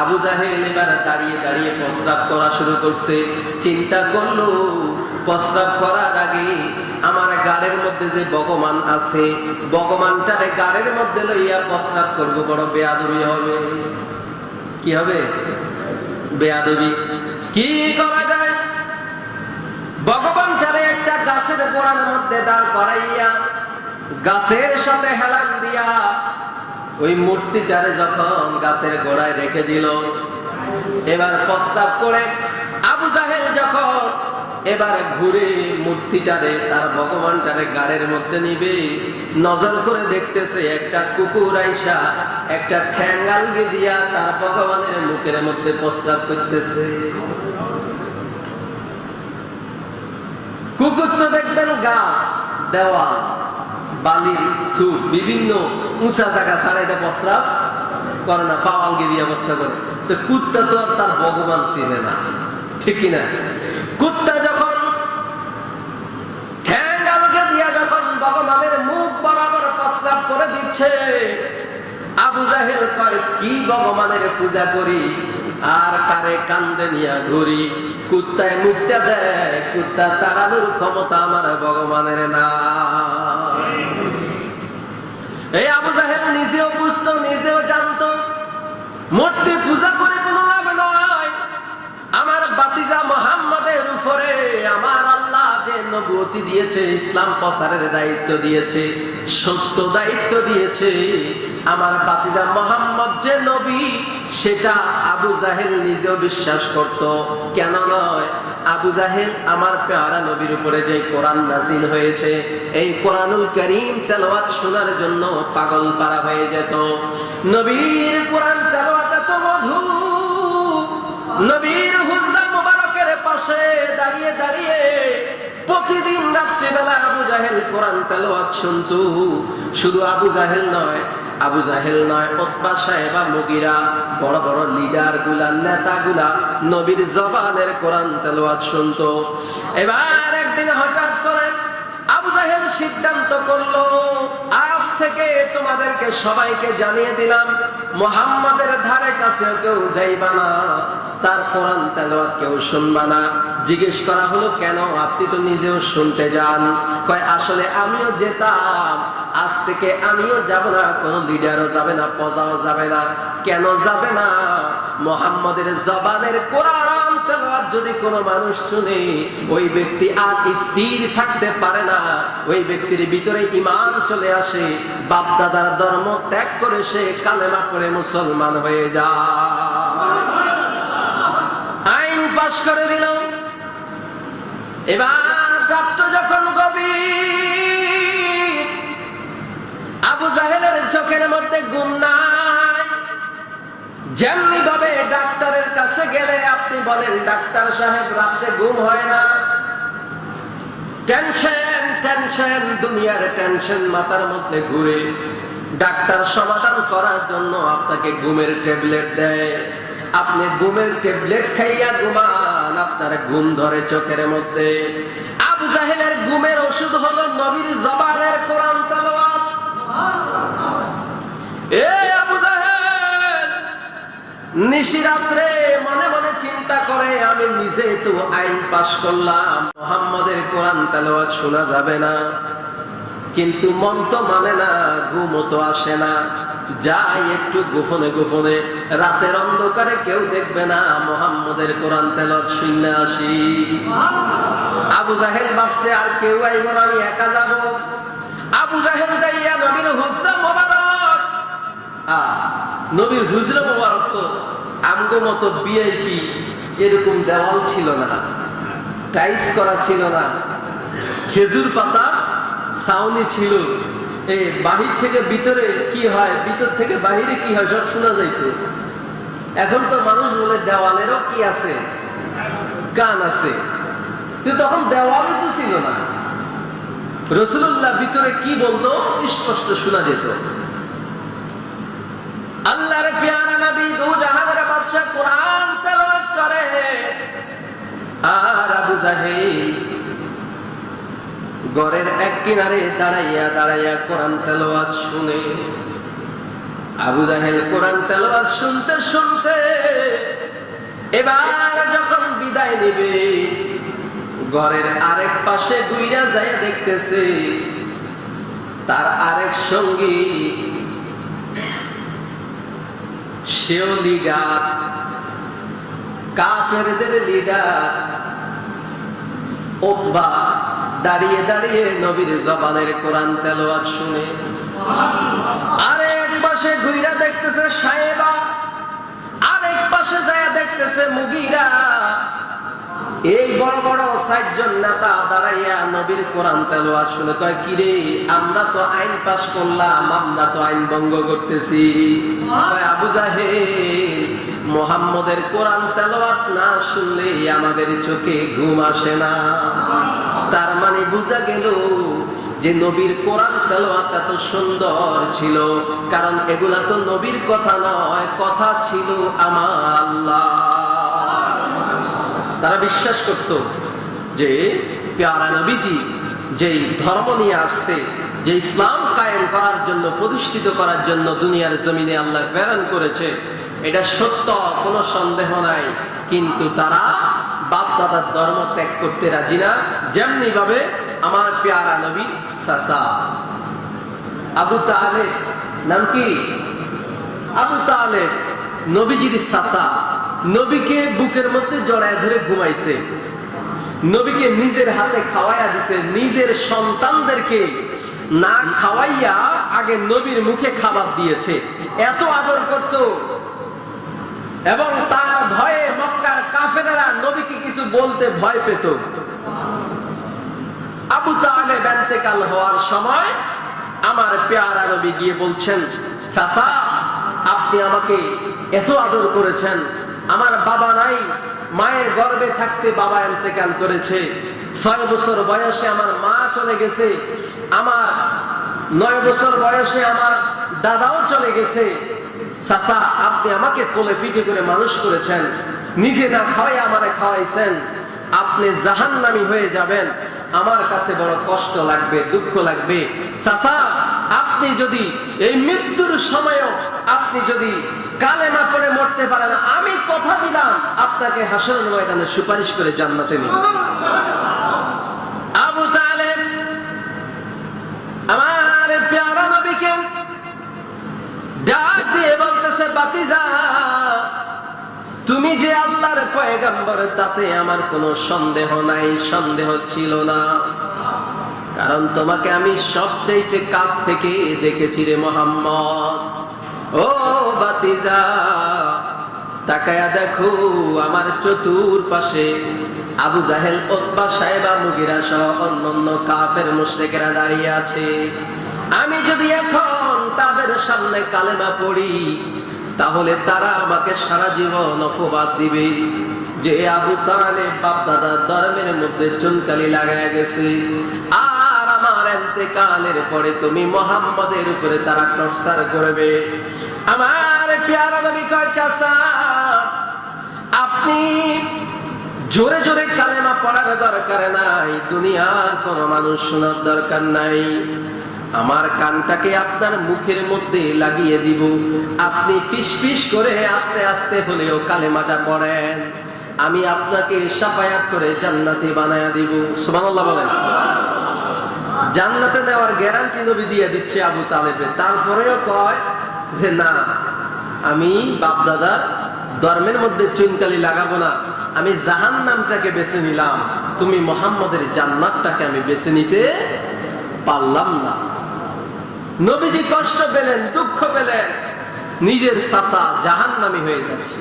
আবু জাহেল এবার দাঁড়িয়ে দাঁড়িয়ে প্রস্রাব করা শুরু করছে। চিন্তা করল, প্রস্রাব করার আগে আমার গাড়ের মধ্যে যে ভগবান আছে, ভগবানটারে গাড়ের মধ্যে লইয়া প্রস্রাব করব, বড় বেয়াদবি হবে। কি হবে? বেয়াদবি। কি করা যায়? ভগবানটারে একটা গাছের গোড়ার মধ্যে দাঁড় করাইয়া, গাছের সাথে হেলান দিয়া ওই মূর্তিটারে যখন গাছের গোড়ায় রেখে দিল, এবার প্রস্তাব করে আবু জাহেল যখন এবার ঘুরে মূর্তিটারে, তার ভগবানটারে গাড়ের মধ্যে নিবে, নজর করে দেখতেছে একটা কুকুর আইসা, একটা ঠ্যাঙ্গালগে দিয়া তার ভগবানের মুখের মধ্যে প্রস্তাব করতেছে। কুকুর তো দেখবেন গাছ দেওয়া বালির থুপ বিভিন্ন উঁচা জায়গা ছাড়া এটা প্রস্রাব করে না পাওয়ালকে দিয়ে প্রস্রাব করে। তো কুত্তা তো আর তার ভগবান চিনে না। ঠিক কিনা? কুত্তা যখন দিয়া যখন মুখ বরাবর করে দিচ্ছে, আবু কয়, কি ভগবানের পূজা করি? আর কারে কান্দে নিয়া ঘুরি? কুত্তায় ক্ষমতা আমার ভগবানের না এই আবু নিজেও বুঝতো, নিজেও জানতো। মূর্তি পূজা করে কোনো লাভ নয়। আমার বাতিজা মোহাম্মদের উপরে আমার আল্লাহ যে দিয়েছে, ইসলাম প্রচারের দায়িত্ব দিয়েছে, সত্য দায়িত্ব দিয়েছে, আমার বাতিজা মোহাম্মদ যে নবী, সেটা আবু জাহেল নিজেও বিশ্বাস করত। কেন নয়? আবু জাহেল আমার পেয়ারা নবীর উপরে যে কোরআন নাজিল হয়েছে, এই কোরআনুল করিম তেলাওয়াত শোনার জন্য পাগল পারা হয়ে যেত। নবীর কোরআন তেলাওয়াত এত মধু নবীর হুজরা মুবারকের পাশে দাঁড়িয়ে দাঁড়িয়ে প্রতিদিন রাত্রিবেলা আবু জাহেল কোরআন তেলাওয়াত শুনতো। শুধু আবু জাহেল নয় আবু জাহেল নয় ওতবা সাহেবা মুগিরা, বড় বড় লিডারগুলা নেতা গুলা নবীর জবানের কোরআন তেলোয়াত শুনতো। এবার একদিন হঠাৎ করে আবু জাহেল সিদ্ধান্ত করল, আজ থেকে তোমাদেরকে সবাইকে জানিয়ে দিলাম, মোহাম্মদের ধারে কাছে কেউ যাইবা না। তার কোরআন তেলাওয়াত কেউ শুনবা না। জিজ্ঞেস করা হলো, কেন? আপনি তো নিজেও শুনতে যান। কয়, আসলে আমিও যেতাম। আজ থেকে আমিও যাব না। কোন লিডারও যাবে না পজাও যাবে না। কেন যাবে না? মোহাম্মদের জবানের কোরআন তেলাওয়াত যদি কোনো মানুষ শুনে, ওই ব্যক্তি আর স্থির থাকতে পারে না। ওই ব্যক্তির ভিতরে ইমান চলে আসে। বাপ দাদার ধর্ম ত্যাগ করে সে কালেমা করে মুসলমান হয়ে যায়। পাশ করে দিল এবার রাত্র যখন গভীর, আবু জাহেলের চোখের মধ্যে গুম যেমনি ভাবে ডাক্তারের কাছে গেলে আপনি বলেন, ডাক্তার সাহেব, রাত্রে ঘুম হয় না। টেনশন টেনশন, দুনিয়ার টেনশন মাথার মধ্যে ঘুরে ডাক্তার সমাধান করার জন্য আপনাকে ঘুমের ট্যাবলেট দেয়। আপনি ঘুমের ট্যাবলেট খাইয়া ঘুমান। আপনার ঘুম ধরে চোখের মধ্যে। আবু জাহেলের ঘুমের ওষুধ হলো নবীর জবানের কোরআন নিশিরাত্রে মনে মনে চিন্তা করে, আমি নিজে তো আইন পাশ করলাম, মোহাম্মদের কোরআন তেলাওয়াত শোনা যাবে না। কিন্তু মন তো মানে না ঘুমও তো আসে না। যাই একটু গোপনে গোপনে রাতের অন্ধকারে কেউ দেখবে না মোহাম্মদের কোরআন তেলাওয়াত শুনলে আসি আবু জাহেল ভাবছে আর কেউ আইব না আমি একা যাব। আবু জাহেল যাইয়া নবীর হুসরা মোবারক। আহ, নবীর হুজরা মোবারক তো আমগো মতো বিআইপি এরকম দেওয়াল ছিল না টাইস করা ছিল না খেজুর পাতা ছাউনি ছিল। এই বাহির থেকে ভিতরে কি হয়, ভিতর থেকে বাহিরে কি হয়, সব শোনা যাইতো। এখন তো মানুষ বলে, দেওয়ালেরও কি আছে? গান আছে। কিন্তু তখন দেওয়ালই তো ছিল না। রসুল্লাহ ভিতরে কি বলতো, স্পষ্ট শোনা যেত। আল্লাহর পেয়ারা নবী দু জাহানের বাদশা কোরআন তেলাওয়াত করে। আর আবু জাহেল গড়ের এক কিনারে দাঁড়াইয়া দাঁড়াইয়া কোরআন তেলাওয়াত শুনে। আবু জাহেল কোরআন তেলাওয়াত শুনতে শুনতে এবার যখন বিদায় নিবে, ঘরের আরেক পাশে গুইরা যায় দেখতেছে, তার আরেক সঙ্গী। সেও লিডার, কাফেরদের লিডার, ওতবা। দাঁড়িয়ে দাঁড়িয়ে নবীর জবানের কোরআন তেলাওয়াত শুনে। আরেক পাশে গুইরা দেখতেছে সাহেবা, আরেক পাশে যায় দেখতেছে মুগিরা। এই বড় বড় সাতজন নেতা দাঁড়াইয়া নবীর কোরআন তেলাওয়াত শুনে কয়, কিরে, আমরা তো আইন পাস করলাম, আমরা তো আইন ভঙ্গ করতেছি। আবু জাহেল, মোহাম্মদের কোরআন তেলোয়াত না শুনলে আমাদের চোখে ঘুম আসে না। তার মানে বোঝা গেল যে নবীর কোরআন তেলাওয়াত এত সুন্দর ছিল। কারণ এগুলা তো নবীর কথা নয়, কথা ছিল আমার আল্লাহ। তারা বিশ্বাস করত যে পেয়ারা নবীজি যেই ধর্ম নিয়ে আসছে, যে ইসলাম কায়েম করার জন্য, প্রতিষ্ঠিত করার জন্য দুনিয়ার জমিনে আল্লাহ প্রেরণ করেছে, এটা সত্য, কোনো সন্দেহ নাই। কিন্তু তারা বাপ দাদার ধর্ম ত্যাগ করতে রাজি না যেমনি ভাবে আমার পেয়ারা নবী সাসা। আবু তাহলে নাম কি? আবু তাহলে নবীজির সাসা। নবীকে বুকের মধ্যে জড়ায় ধরে ঘুমাইছে। নবীকে নিজের হাতে খাওয়াইয়া দিছে। নিজের সন্তানদেরকে না খাওয়াইয়া আগে নবীর মুখে খাবার দিয়েছে। এত আদর করত। এবং তার ভয়ে মক্কার কাফেরেরা নবীকে কিছু বলতে ভয় পেত। আবু তাহলে বেন্তেকাল হওয়ার সময় আমার পেয়ারা নবী গিয়ে বলছেন সাসা আপনি আমাকে এত আদর করেছেন। আমার বাবা নাই, মায়ের গর্ভে থাকতে বাবা এতেকাল করেছে। ছয় বছর বয়সে আমার মা চলে গেছে। আমার নয় বছর বয়সে আমার দাদাও চলে গেছে। চাচা, আপনি আমাকে কোলে ফিটে করে মানুষ করেছেন। নিজে না খাওয়াই আমারে খাওয়াইছেন। আপনি জাহান্নামি হয়ে যাবেন। আমার কাছে বড় কষ্ট লাগবে, দুঃখ লাগবে। আপনি যদি এই মৃত্যুর সময়ও আপনি যদি কালে না করে মরতে পারেন, আমি কথা দিলাম, আপনাকে হাসন ময়দানে সুপারিশ করে জান্নাতে নিব। তুমি যে আল্লাহর পয়গাম্বর, তাতে আমার কোনো সন্দেহ নাই, সন্দেহ ছিল না। কারণ তোমাকে আমি সবচাইতে কাছ থেকে দেখেছি রে মোহাম্মদ। ও বাতিজা, তাকায়া দেখো আমার চতুর পাশে আবু জাহেল ওতবা সাহেবা মুগিরা সহ অন্যান্য কাফের মুশ্রিকেরা দাঁড়িয়ে আছে। আমি যদি এখন তাদের সামনে কালেমা পড়ি তাহলে তারা আমাকে সারা জীবন অপবাদ দিবে। যে আবু তাহলে বাপ দাদার ধর্মের মধ্যে চুনকালি লাগায় গেছে। তারা টর্চার করবে। আমার পেয়ারা নবী কয় আপনি জোরে জোরে কালেমা পড়ার দরকার নাই। দুনিয়ার কোন মানুষ শোনার দরকার নাই। আমার কানটাকে আপনার মুখের মধ্যে লাগিয়ে দিব। আপনি ফিস করে আস্তে আস্তে হলেও কালেমাটা পড়েন। আমি আপনাকে সাফায়াত করে জান্নাতি বানায়া দিব। সুবহানাল্লাহ বলেন। জান্নাতে নেওয়ার গ্যারান্টি নবী দিয়ে দিচ্ছে আবু তালেবে তারপরেও কয় যে, না, আমি বাপ দাদার ধর্মের মধ্যে চুনকালি লাগাবো না। আমি জাহান নামটাকে বেছে নিলাম। তুমি মোহাম্মদের জান্নাতটাকে আমি বেছে নিতে পারলাম না। নবীজি কষ্ট পেলেন দুঃখ পেলেন নিজের সাসা জাহান নামি হয়ে যাচ্ছে।